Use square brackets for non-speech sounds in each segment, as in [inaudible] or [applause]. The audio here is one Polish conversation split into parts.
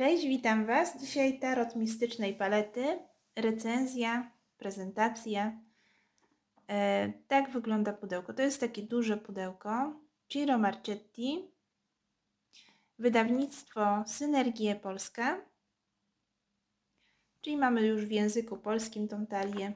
Cześć, witam Was. Dzisiaj tarot mistycznej palety, recenzja, prezentacja. E, tak wygląda pudełko. To jest takie duże pudełko. Ciro Marchetti, wydawnictwo Synergie Polska. Czyli mamy już w języku polskim tą talię.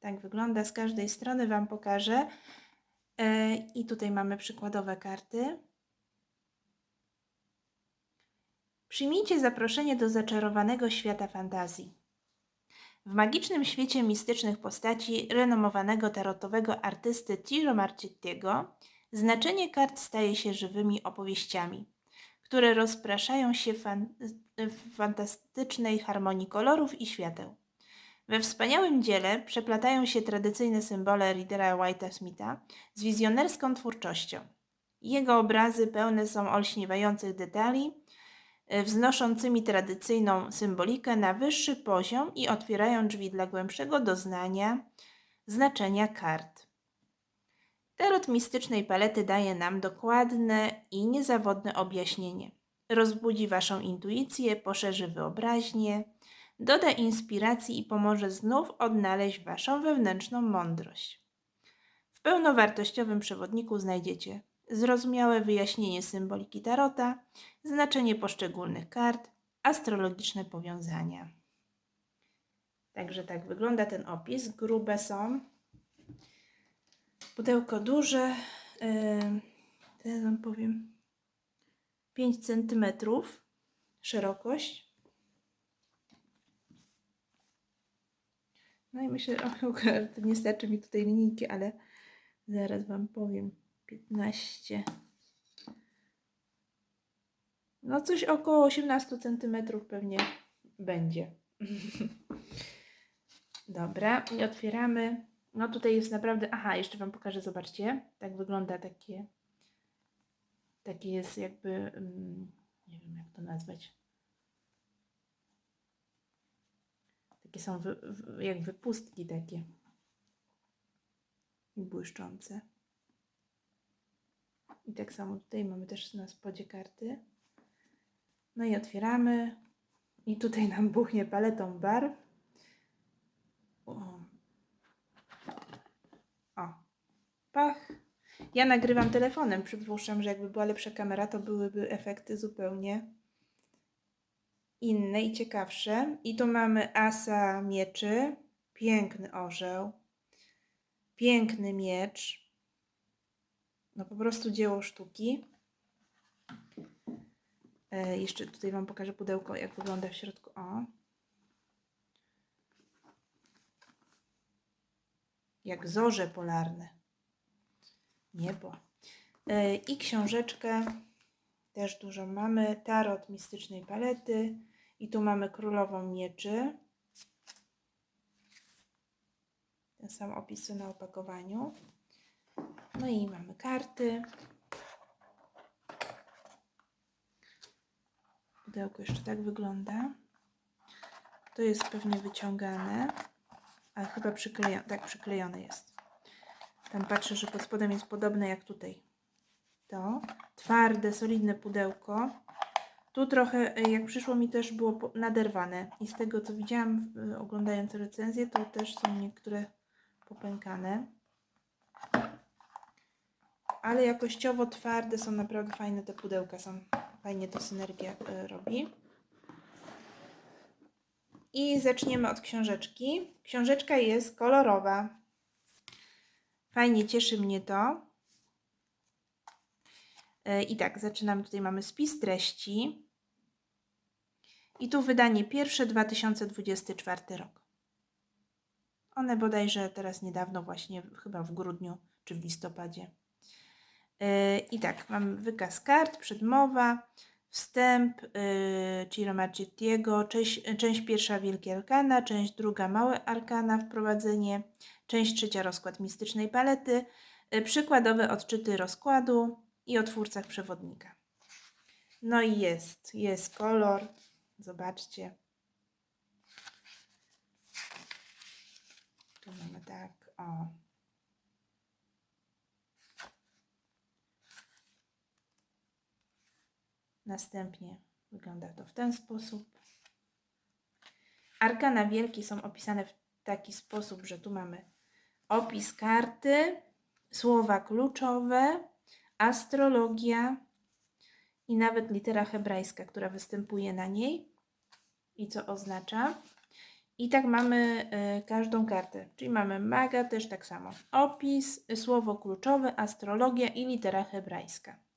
Tak wygląda. Z każdej strony Wam pokażę. E, I tutaj mamy przykładowe karty. Przyjmijcie zaproszenie do zaczarowanego świata fantazji. W magicznym świecie mistycznych postaci renomowanego tarotowego artysty Tiro Marchettiego znaczenie kart staje się żywymi opowieściami, które rozpraszają się fan w fantastycznej harmonii kolorów i świateł. We wspaniałym dziele przeplatają się tradycyjne symbole Readera White'a Smitha z wizjonerską twórczością. Jego obrazy pełne są olśniewających detali, wznoszącymi tradycyjną symbolikę na wyższy poziom i otwierają drzwi dla głębszego doznania znaczenia kart. Tarot mistycznej palety daje nam dokładne i niezawodne objaśnienie. Rozbudzi Waszą intuicję, poszerzy wyobraźnię, doda inspiracji i pomoże znów odnaleźć Waszą wewnętrzną mądrość. W pełnowartościowym przewodniku znajdziecie zrozumiałe wyjaśnienie symboliki tarota, znaczenie poszczególnych kart, astrologiczne powiązania. Także tak wygląda ten opis. Grube są. Pudełko duże. Yy, teraz Wam powiem. 5 cm szerokość. No i myślę, o, [laughs] nie starczy mi tutaj linijki, ale zaraz Wam powiem. 15. No coś około 18 cm pewnie będzie. [laughs] Dobra, i otwieramy. No tutaj jest naprawdę, aha, jeszcze Wam pokażę, zobaczcie. Tak wygląda takie, takie jest jakby, mm, nie wiem jak to nazwać. Takie są wy, jak wypustki takie. I błyszczące. I tak samo tutaj mamy też na spodzie karty. No i otwieramy. I tutaj nam buchnie paletą barw. O. Pach. Ja nagrywam telefonem. Przypuszczam, że jakby była lepsza kamera, to byłyby efekty zupełnie inne i ciekawsze. I tu mamy asa mieczy. Piękny orzeł. Piękny miecz no po prostu dzieło sztuki. E, jeszcze tutaj Wam pokażę pudełko, jak wygląda w środku. O. Jak zorze polarne. Niebo. E, I książeczkę też dużo mamy. Tarot mistycznej palety. I tu mamy królową mieczy. Ten sam opis na opakowaniu. No i mamy karty. Pudełko jeszcze tak wygląda. To jest pewnie wyciągane, ale chyba przyklejone, tak przyklejone jest. Tam patrzę, że pod spodem jest podobne jak tutaj. To twarde, solidne pudełko. Tu trochę, e, jak przyszło mi też było naderwane i z tego co widziałam e, oglądając recenzję, to też są niektóre popękane ale jakościowo twarde są naprawdę fajne te pudełka, są fajnie to synergia y, robi. I zaczniemy od książeczki. Książeczka jest kolorowa. Fajnie cieszy mnie to. Y, I tak, zaczynamy. Tutaj mamy spis treści. I tu wydanie pierwsze 2024 rok. One bodajże teraz niedawno, właśnie chyba w grudniu czy w listopadzie i tak, mamy wykaz kart, przedmowa, wstęp yy, Ciro Marchettiego, część, część pierwsza Wielkie Arkana, część druga Małe Arkana, wprowadzenie, część trzecia rozkład mistycznej palety, yy, przykładowe odczyty rozkładu i o twórcach przewodnika. No i jest, jest kolor, zobaczcie. Tu mamy tak, o, Następnie wygląda to w ten sposób. Arkana wielkie są opisane w taki sposób, że tu mamy opis karty, słowa kluczowe, astrologia i nawet litera hebrajska, która występuje na niej i co oznacza. I tak mamy y, każdą kartę, czyli mamy maga też tak samo. Opis, słowo kluczowe, astrologia i litera hebrajska.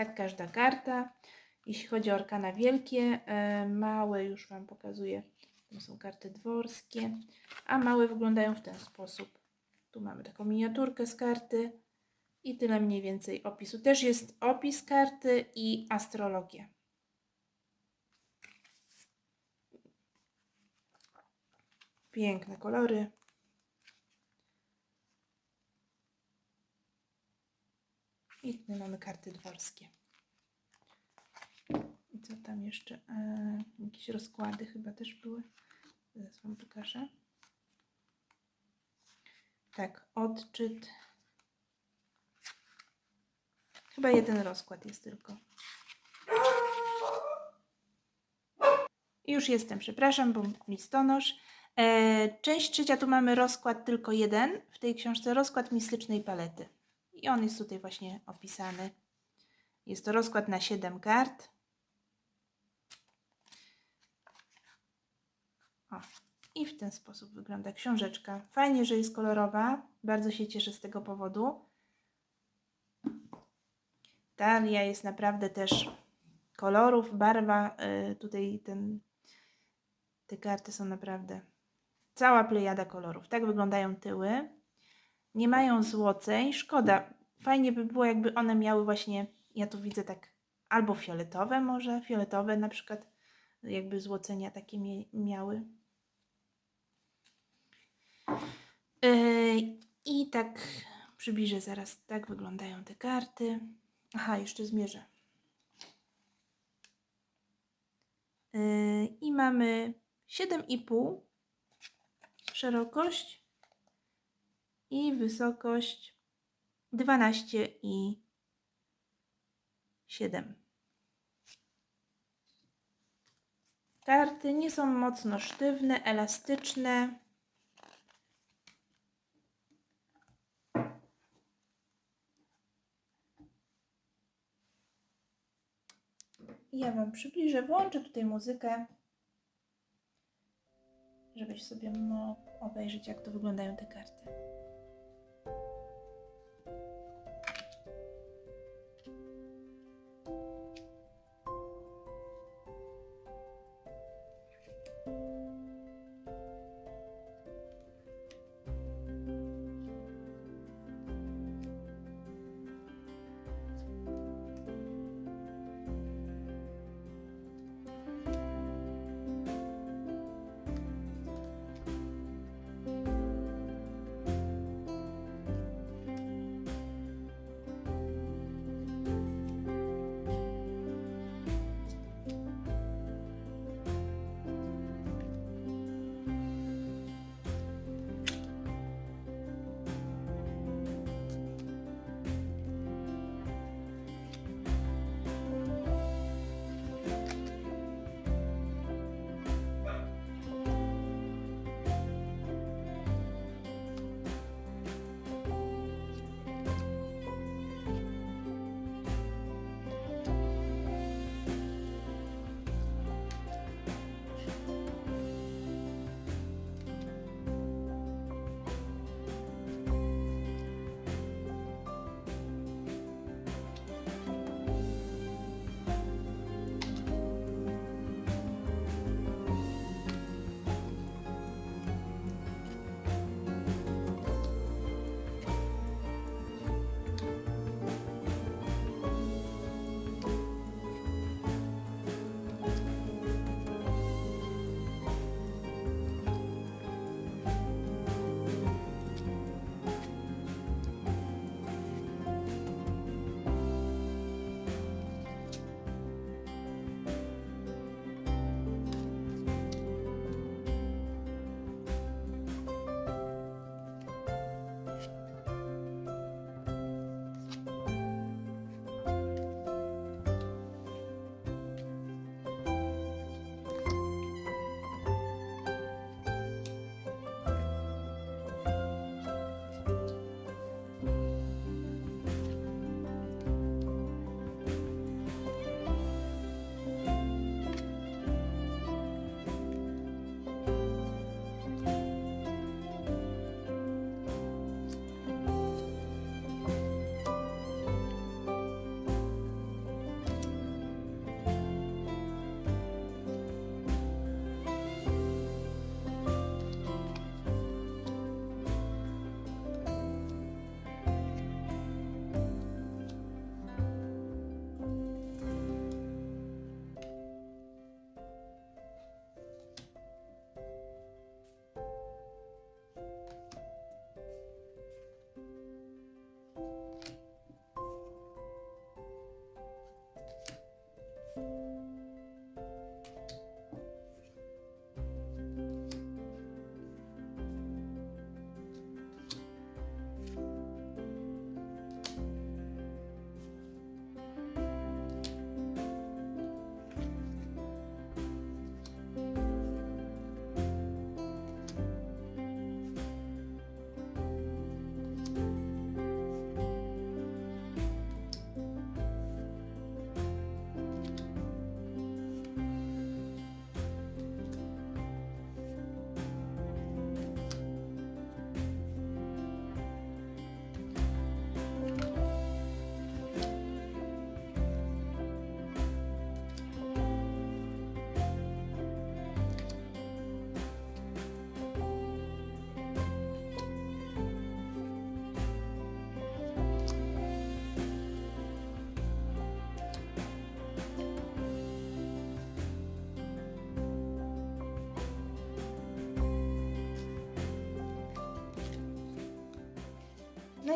Tak każda karta. Jeśli chodzi o arkana wielkie, y, małe już Wam pokazuję. To są karty dworskie, a małe wyglądają w ten sposób. Tu mamy taką miniaturkę z karty i tyle mniej więcej opisu. Też jest opis karty i astrologia. Piękne kolory. I tutaj mamy karty dworskie. I co tam jeszcze? E, jakieś rozkłady chyba też były. Zaraz Wam pokażę. Tak, odczyt. Chyba jeden rozkład jest tylko. Już jestem, przepraszam, bo listonosz. E, część trzecia, tu mamy rozkład tylko jeden. W tej książce rozkład mistycznej palety. I on jest tutaj właśnie opisany. Jest to rozkład na 7 kart. O. I w ten sposób wygląda książeczka. Fajnie, że jest kolorowa. Bardzo się cieszę z tego powodu. Talia jest naprawdę też kolorów, barwa. y, Tutaj ten, te karty są naprawdę cała plejada kolorów. Tak wyglądają tyły. Nie mają złoceń. Szkoda. Fajnie by było, jakby one miały właśnie, ja tu widzę tak albo fioletowe może, fioletowe na przykład, jakby złocenia takie miały. Yy, I tak przybliżę zaraz, tak wyglądają te karty. Aha, jeszcze zmierzę. Yy, I mamy 7,5 szerokość i wysokość 12 i 7. Karty nie są mocno sztywne, elastyczne. Ja Wam przybliżę, włączę tutaj muzykę, żebyś sobie mógł obejrzeć, jak to wyglądają te karty.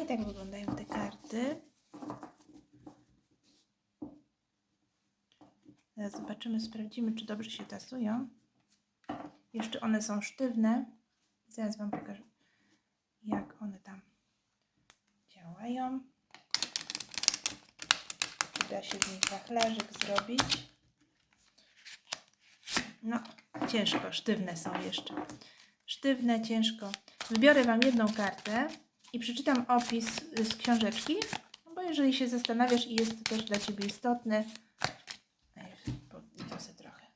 I tak wyglądają te karty. Zobaczymy, sprawdzimy, czy dobrze się tasują. Jeszcze one są sztywne. Zaraz Wam pokażę, jak one tam działają. Czy da się z nich wachlarzyk zrobić. No, ciężko, sztywne są jeszcze. Sztywne, ciężko. Wybiorę Wam jedną kartę i przeczytam opis z książeczki, no bo jeżeli się zastanawiasz i jest to też dla Ciebie istotne, podniosę trochę.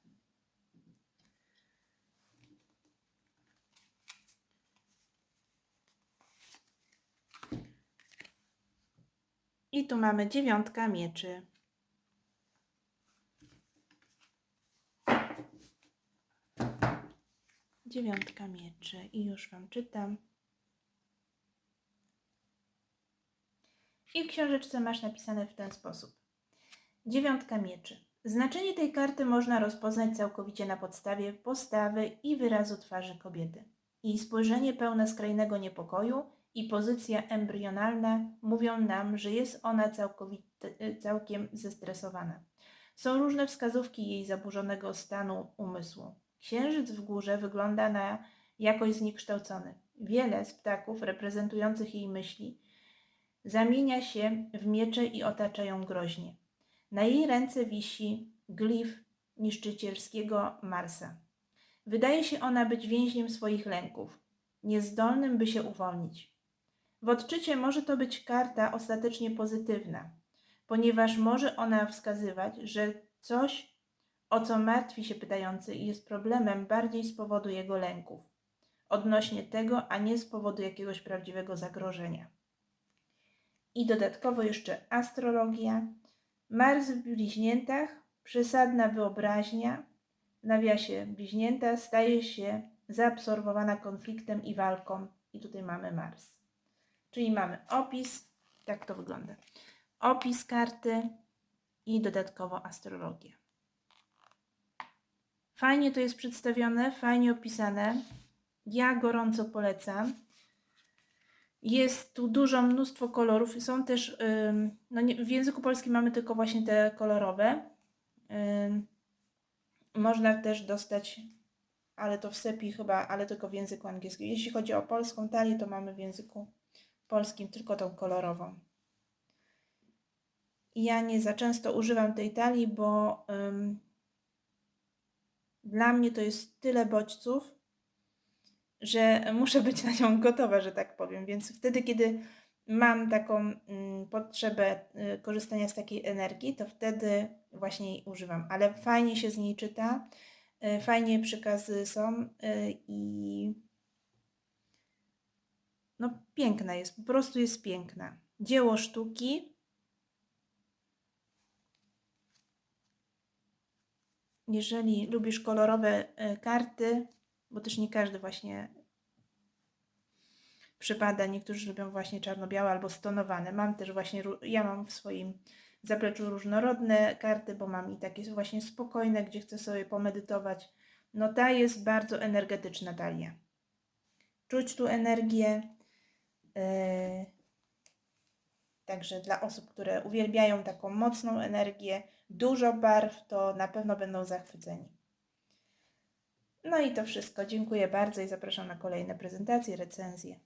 I tu mamy dziewiątka mieczy. Dziewiątka mieczy i już Wam czytam. I w książeczce masz napisane w ten sposób. Dziewiątka mieczy. Znaczenie tej karty można rozpoznać całkowicie na podstawie postawy i wyrazu twarzy kobiety. Jej spojrzenie pełne skrajnego niepokoju i pozycja embrionalna mówią nam, że jest ona całkiem zestresowana. Są różne wskazówki jej zaburzonego stanu umysłu. Księżyc w górze wygląda na jakoś zniekształcony. Wiele z ptaków reprezentujących jej myśli zamienia się w miecze i otacza ją groźnie. Na jej ręce wisi glif niszczycielskiego Marsa. Wydaje się ona być więźniem swoich lęków, niezdolnym by się uwolnić. W odczycie może to być karta ostatecznie pozytywna, ponieważ może ona wskazywać, że coś, o co martwi się pytający, jest problemem bardziej z powodu jego lęków, odnośnie tego, a nie z powodu jakiegoś prawdziwego zagrożenia. I dodatkowo jeszcze astrologia, Mars w bliźniętach, przesadna wyobraźnia, w nawiasie bliźnięta staje się zaabsorbowana konfliktem i walką. I tutaj mamy Mars. Czyli mamy opis, tak to wygląda. Opis karty i dodatkowo astrologia. Fajnie to jest przedstawione, fajnie opisane. Ja gorąco polecam. Jest tu dużo, mnóstwo kolorów. Są też, no nie, w języku polskim mamy tylko właśnie te kolorowe. Można też dostać, ale to w sepi chyba, ale tylko w języku angielskim. Jeśli chodzi o polską talię, to mamy w języku polskim tylko tą kolorową. Ja nie za często używam tej talii, bo dla mnie to jest tyle bodźców, że muszę być na nią gotowa, że tak powiem. Więc wtedy, kiedy mam taką mm, potrzebę y, korzystania z takiej energii, to wtedy właśnie jej używam. Ale fajnie się z niej czyta, y, fajnie przekazy są y, i no piękna jest, po prostu jest piękna. Dzieło sztuki. Jeżeli lubisz kolorowe karty, bo też nie każdy właśnie przypada. Niektórzy lubią właśnie czarno-białe albo stonowane. Mam też właśnie, ja mam w swoim zapleczu różnorodne karty, bo mam i takie właśnie spokojne, gdzie chcę sobie pomedytować. No ta jest bardzo energetyczna talia. Czuć tu energię. Yy, także dla osób, które uwielbiają taką mocną energię, dużo barw, to na pewno będą zachwyceni. No i to wszystko. Dziękuję bardzo i zapraszam na kolejne prezentacje, recenzje.